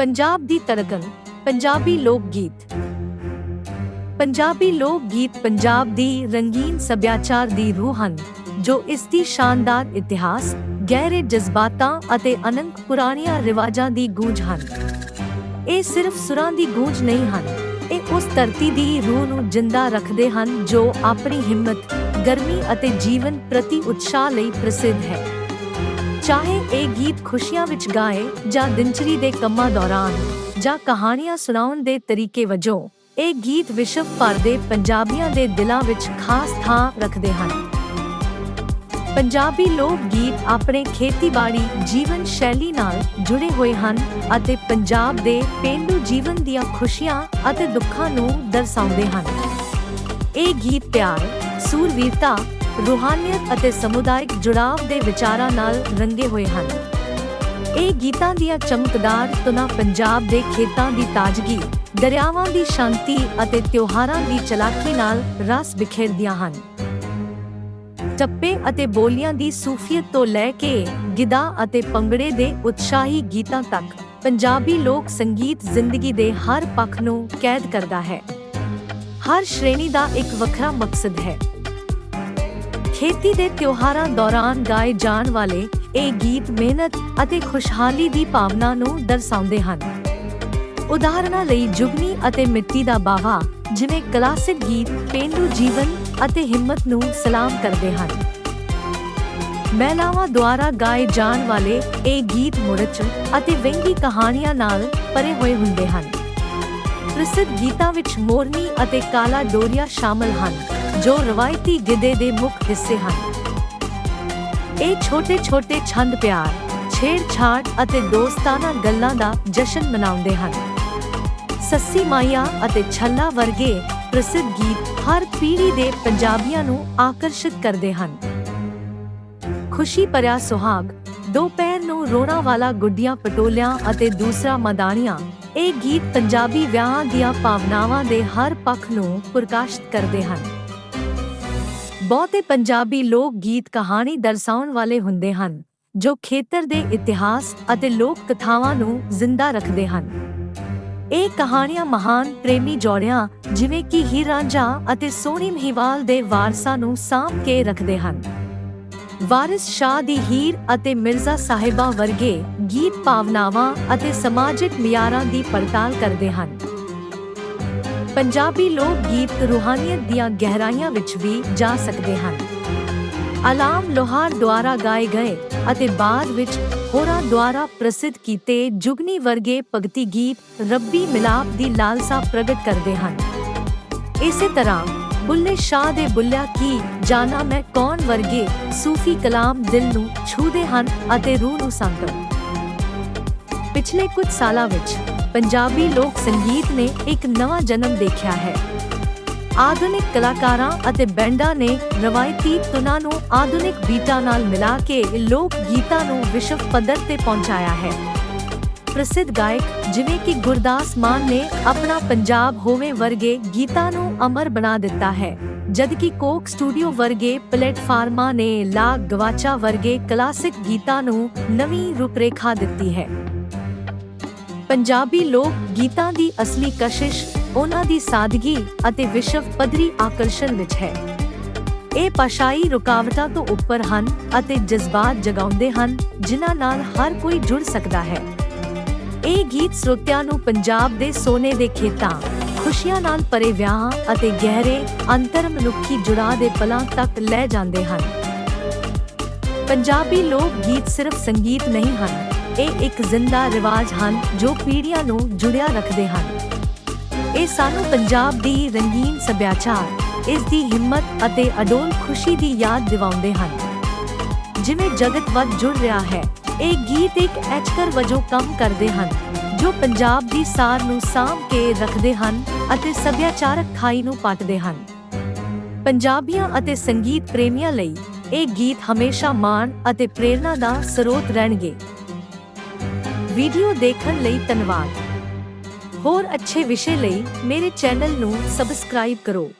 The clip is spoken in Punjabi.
ਪੰਜਾਬ ਦੀ ਧੜਕਣ ਪੰਜਾਬੀ ਲੋਕ ਗੀਤ ਪੰਜਾਬੀ ਲੋਕ ਗੀਤ ਪੰਜਾਬ ਦੀ ਰੰਗੀਨ ਸੱਭਿਆਚਾਰ ਦੀ ਰੂਹ ਹਨ, ਜੋ ਇਸ ਦੀ ਸ਼ਾਨਦਾਰ ਇਤਿਹਾਸ, ਗਹਿਰੇ ਜਜ਼ਬਾਤਾਂ ਅਤੇ ਅਨੰਤ ਪੁਰਾਣੀਆਂ ਰਿਵਾਜਾਂ ਦੀ ਗੂੰਜ ਹਨ। ਇਹ ਸਿਰਫ ਸੁਰਾਂ ਦੀ ਗੂੰਜ ਨਹੀਂ ਹਨ, ਇਹ ਉਸ ਧਰਤੀ ਦੀ ਰੂਹ ਨੂੰ ਜਿੰਦਾ ਰੱਖਦੇ ਹਨ, ਜੋ ਆਪਣੀ ਹਿੰਮਤ, ਗਰਮੀ ਅਤੇ ਜੀਵਨ ਪ੍ਰਤੀ ਉਤਸ਼ਾਹ ਲਈ ਪ੍ਰਸਿੱਧ ਹੈ। ਚਾਹੇ ਇਹ ਗੀਤ ਖੁਸ਼ੀਆਂ ਵਿੱਚ ਗਾਏ ਜਾਂ ਦਿਨਚਰੀ ਦੇ ਕੰਮਾਂ ਦੌਰਾਨ, ਜਾਂ ਕਹਾਣੀਆਂ ਸੁਣਾਉਣ ਦੇ ਤਰੀਕੇ ਵਜੋਂ, ਇਹ ਗੀਤ ਵਿਸ਼ਵ ਭਰ ਦੇ ਪੰਜਾਬੀਆਂ ਦੇ ਦਿਲਾਂ ਵਿੱਚ ਖਾਸ ਥਾਂ ਰੱਖਦੇ ਹਨ। ਪੰਜਾਬੀ ਲੋਕ ਗੀਤ ਆਪਣੇ ਖੇਤੀਬਾੜੀ ਜੀਵਨ ਸ਼ੈਲੀ ਨਾਲ ਜੁੜੇ ਹੋਏ ਹਨ ਅਤੇ ਪੰਜਾਬ ਦੇ ਪੇਂਡੂ ਜੀਵਨ ਦੀਆਂ ਖੁਸ਼ੀਆਂ ਅਤੇ ਦੁੱਖਾਂ ਨੂੰ ਦਰਸਾਉਂਦੇ ਹਨ। ਇਹ ਗੀਤ ਪਿਆਰ, ਸੂਰਵੀਰਤਾ ਰੂਹਾਨੀਅਤ ਅਤੇ ਸਮੁਦਾਇਕ ਜੁੜਾਵ ਦੇ ਵਿਚਾਰਾਂ ਨਾਲ ਰੰਗੇ ਹੋਏ ਹਨ। ਇਹ ਗੀਤਾਂ ਦੀਆਂ ਚਮਕਦਾਰ ਤੁਨਾਂ ਪੰਜਾਬ ਦੇ ਖੇਤਾਂ ਦੀ ਤਾਜ਼ਗੀ, ਦਰਿਆਵਾਂ ਦੀ ਸ਼ਾਂਤੀ ਅਤੇ ਤਿਉਹਾਰਾਂ ਦੀ ਚਲਾਕੀ ਨਾਲ ਰਸ ਬਿਖੇਰਦੀਆਂ ਹਨ। ਟੱਪੇ ਅਤੇ ਬੋਲੀਆਂ ਦੀ ਸੂਫੀਅਤ ਤੋਂ ਲੈ ਕੇ ਗਿੱਧਾ ਅਤੇ ਪੰਗੜੇ ਦੇ ਉਤਸ਼ਾਹੀ ਗੀਤਾਂ ਤੱਕ ਪੰਜਾਬੀ ਲੋਕ ਸੰਗੀਤ ਜ਼ਿੰਦਗੀ ਦੇ ਹਰ ਪੱਖ ਨੂੰ ਕੈਦ ਕਰਦਾ ਹੈ। ਹਰ ਸ਼੍ਰੇਣੀ ਦਾ ਇੱਕ ਵੱਖਰਾ ਮਕਸਦ ਹੈ। ਖੇਤੀ ਦੇ ਤਿਉਹਾਰਾਂ ਦੌਰਾਨ ਗਾਏ ਜਾਣ ਵਾਲੇ ਇਹ ਗੀਤ ਮਿਹਨਤ ਅਤੇ ਖੁਸ਼ਹਾਲੀ ਦੀ ਭਾਵਨਾ ਨੂੰ ਦਰਸਾਉਂਦੇ ਹਨ। ਉਦਾਹਰਨਾਂ ਲਈ ਜੁਗਨੀ ਅਤੇ ਮਿੱਟੀ ਦਾ ਬਾਵਾ, ਜਿਵੇਂ ਕਲਾਸਿਕ ਗੀਤ ਪੇਂਡੂ ਜੀਵਨ ਅਤੇ ਹਿੰਮਤ ਨੂੰ ਸਲਾਮ ਕਰਦੇ ਹਨ। ਮਹਿਲਾਵਾਂ ਦੁਆਰਾ ਗਾਏ ਜਾਣ ਵਾਲੇ ਇਹ ਗੀਤ ਮੁਰਚ ਅਤੇ ਵੈਂਗੀ ਕਹਾਣੀਆਂ ਨਾਲ ਭਰੇ ਹੋਏ ਹੁੰਦੇ ਹਨ। ਪ੍ਰਸਿੱਧ ਗੀਤਾਂ ਵਿੱਚ ਮੋਰਨੀ ਅਤੇ ਕਾਲਾ ਡੋਰੀਆ ਸ਼ਾਮਲ ਹਨ। ਜੋ ਰਵਾਇਤੀ ਗਿੱਧੇ ਦੇ ਮੁੱਖ ਹਿੱਸੇ ਹਨ। ਇਹ ਛੋਟੇ-ਛੋਟੇ ਛੰਦ ਪਿਆਰ, ਛੇੜਛਾੜ ਅਤੇ ਦੋਸਤਾਨਾ ਗੱਲਾਂ ਦਾ ਜਸ਼ਨ ਮਨਾਉਂਦੇ ਹਨ। ਸੱਸੀ ਮਾਈਆ ਅਤੇ ਛੱਲਾ ਵਰਗੇ ਪ੍ਰਸਿੱਧ ਗੀਤ ਹਰ ਪੀੜ੍ਹੀ ਦੇ ਪੰਜਾਬੀਆਂ ਨੂੰ ਆਕਰਸ਼ਿਤ ਕਰਦੇ ਹਨ। ਖੁਸ਼ੀ ਭਰਿਆ ਸੁਹਾਗ ਦੋ ਪੈਰ ਨੂੰ ਰੋਣਾ ਵਾਲਾ ਗੁੱਡੀਆਂ ਪਟੋਲਿਆਂ ਅਤੇ ਦੂਸਰਾ ਮਦਾਨੀਆਂ ਇਹ ਗੀਤ ਪੰਜਾਬੀ ਵਿਆਹਾਂ ਦੀਆਂ ਭਾਵਨਾਵਾਂ ਦੇ ਹਰ ਪੱਖ ਨੂੰ ਪ੍ਰਕਾਸ਼ਿਤ ਕਰਦੇ ਹਨ। ਬਹੁਤੇ ਪੰਜਾਬੀ ਲੋਕ ਗੀਤ ਕਹਾਣੀ ਦਰਸਾਉਣ ਵਾਲੇ ਹੁੰਦੇ ਹਨ, ਜੋ ਖੇਤਰ ਦੇ ਇਤਿਹਾਸ ਅਤੇ ਲੋਕ ਕਥਾਵਾਂ ਨੂੰ ਜ਼ਿੰਦਾ ਰੱਖਦੇ ਹਨ। ਇਹ ਕਹਾਣੀਆਂ ਮਹਾਨ ਪ੍ਰੇਮੀ ਜੋੜਿਆਂ, ਜਿਵੇਂ ਕਿ ਹੀਰ ਰਾਂਝਾ ਅਤੇ ਸੋਨੀ ਮਹੀਵਾਲ ਦੇ ਵਾਰਸਾਂ ਨੂੰ ਸਾਂਭ ਕੇ ਰੱਖਦੇ ਹਨ। ਵਾਰਿਸ ਸ਼ਾਹ ਦੀ ਹੀਰ ਅਤੇ ਮਿਰਜ਼ਾ ਸਾਹਿਬਾ ਵਰਗੇ ਗੀਤ ਭਾਵਨਾਵਾਂ ਅਤੇ ਸਮਾਜਿਕ ਮਿਆਰਾਂ ਦੀ ਪੜਤਾਲ ਕਰਦੇ ਹਨ। ਪੰਜਾਬੀ ਲੋਕ ਗੀਤ ਰੂਹਾਨੀਅਤ ਦੀਆਂ ਗਹਿਰਾਈਆਂ ਵਿੱਚ ਵੀ ਜਾ ਸਕਦੇ ਹਨ। ਅਲਾਮ ਲੋਹਾਰ ਦੁਆਰਾ ਗਾਏ ਗਏ ਅਤੇ ਬਾਅਦ ਵਿੱਚ ਹੋਰਾਂ ਦੁਆਰਾ ਪ੍ਰਸਿੱਧ ਕੀਤੇ ਜੁਗਨੀ ਵਰਗੇ ਭਗਤੀ ਗੀਤ ਰੱਬੀ ਮਿਲਾਪ ਦੀ ਲਾਲਸਾ ਪ੍ਰਗਟ ਕਰਦੇ ਹਨ। ਇਸੇ ਤਰ੍ਹਾਂ ਬੁੱਲੇ ਸ਼ਾਹ ਦੇ ਬੁੱਲਿਆ ਕੀ ਜਾਨਾ ਮੈਂ ਕੌਣ ਵਰਗੇ ਸੂਫੀ ਕਲਾਮ ਦਿਲ ਨੂੰ ਛੂਦੇ ਹਨ ਅਤੇ ਰੂਹ ਨੂੰ ਸੰਤਰ ਪਿਛਲੇ ਕੁਝ ਸਾਲਾਂ ਵਿੱਚ ਪੰਜਾਬੀ ਲੋਕ ਸੰਗੀਤ ਨੇ ਇੱਕ ਨਵਾਂ ਜਨਮ ਦੇਖਿਆ ਹੈ। ਆਧੁਨਿਕ ਕਲਾਕਾਰਾਂ ਅਤੇ ਬੈਂਡਾਂ ਨੇ ਰਵਾਇਤੀ ਧੁਨਾਂ ਨੂੰ ਆਧੁਨਿਕ ਬੀਟਾਂ ਨਾਲ ਮਿਲਾ ਕੇ ਲੋਕ ਗੀਤਾਂ ਨੂੰ ਵਿਸ਼ਵ ਪੱਧਰ ਤੇ ਪਹੁੰਚਾਇਆ ਹੈ। ਪ੍ਰਸਿੱਧ ਗਾਇਕ ਜਿਵੇਂ ਕਿ ਗੁਰਦਾਸ ਮਾਨ ਨੇ ਆਪਣਾ ਪੰਜਾਬ ਹੋਵੇ ਵਰਗੇ ਗੀਤਾਂ ਨੂੰ ਅਮਰ ਬਣਾ ਦਿੱਤਾ ਹੈ, ਜਦਕਿ ਕੋਕ ਸਟੂਡੀਓ ਵਰਗੇ ਪਲੇਟਫਾਰਮਾਂ ਨੇ ਲਾ ਗਵਾਚਾ ਵਰਗੇ ਕਲਾਸਿਕ ਗੀਤਾਂ ਨੂੰ ਨਵੀਂ ਰੂਪਰੇਖਾ ਦਿੱਤੀ ਹੈ। ਪੰਜਾਬੀ ਲੋਕ ਗੀਤਾਂ ਦੀ ਅਸਲੀ ਕਸ਼ਿਸ਼ ਉਹਨਾਂ ਦੀ ਸਾਦਗੀ ਅਤੇ ਵਿਸ਼ਵ ਪੱਧਰੀ ਆਕਰਸ਼ਣ ਵਿੱਚ ਹੈ। ਇਹ ਭਾਸ਼ਾਈ ਰੁਕਾਵਟਾਂ ਤੋਂ ਉੱਪਰ ਹਨ ਅਤੇ ਜਜ਼ਬਾਤ ਜਗਾਉਂਦੇ ਹਨ, ਜਿਨ੍ਹਾਂ ਨਾਲ ਹਰ ਕੋਈ ਜੁੜ ਸਕਦਾ ਹੈ। ਇਹ ਗੀਤ ਸਰੋਤਿਆਂ ਨੂੰ ਪੰਜਾਬ ਦੇ ਸੋਨੇ ਦੇ ਖੇਤਾਂ, ਖੁਸ਼ੀਆਂ ਨਾਲ ਭਰੇ ਵਿਆਹਾਂ ਅਤੇ ਗਹਿਰੇ ਅੰਤਰਮਨੁੱਖੀ ਜੁੜਾ ਦੇ ਪਲਾਂ ਤੱਕ ਲੈ ਜਾਂਦੇ ਹਨ। ਪੰਜਾਬੀ ਲੋਕ ਗੀਤ ਸਿਰਫ ਸੰਗੀਤ ਨਹੀਂ ਹਨ ਇਹ ਇੱਕ ਜ਼ਿੰਦਾ ਰਿਵਾਜ ਹਨ ਜੋ ਪੀੜ੍ਹੀਆਂ ਨੂੰ ਜੁੜਿਆ ਰੱਖਦੇ ਹਨ। ਇਹ ਸਾਨੂੰ ਪੰਜਾਬ ਦੀ ਰੰਗੀਨ ਸੱਭਿਆਚਾਰ, ਇਸ ਦੀ ਹਿੰਮਤ ਅਤੇ ਅਡੋਲ ਖੁਸ਼ੀ ਦੀ ਯਾਦ ਦਿਵਾਉਂਦੇ ਹਨ। ਜਿਵੇਂ ਜਗਤ ਵੱਧ ਜੁੜ ਰਿਹਾ ਹੈ, ਇਹ ਗੀਤ ਇੱਕ ਐਚਕਰ ਵਜੋਂ ਕੰਮ ਕਰਦੇ ਹਨ, ਜੋ ਪੰਜਾਬ ਦੀ ਸਾਰ ਨੂੰ ਸਾਂਭ ਕੇ ਰੱਖਦੇ ਹਨ ਅਤੇ ਸੱਭਿਆਚਾਰਕ ਖਾਈ ਨੂੰ ਪਾਟਦੇ ਹਨ। ਪੰਜਾਬੀਆਂ ਅਤੇ ਸੰਗੀਤ ਪ੍ਰੇਮੀਆਂ ਲਈ ਇਹ ਗੀਤ ਹਮੇਸ਼ਾ ਮਾਣ ਅਤੇ ਪ੍ਰੇਰਣਾ ਦਾ ਸਰੋਤ ਰਹਿਣਗੇ। ਵੀਡੀਓ ਦੇਖਣ ਲਈ ਧੰਨਵਾਦ। ਹੋਰ ਅੱਛੇ ਵਿਸ਼ੇ ਲਈ ਮੇਰੇ ਚੈਨਲ ਨੂੰ ਸਬਸਕ੍ਰਾਈਬ ਕਰੋ।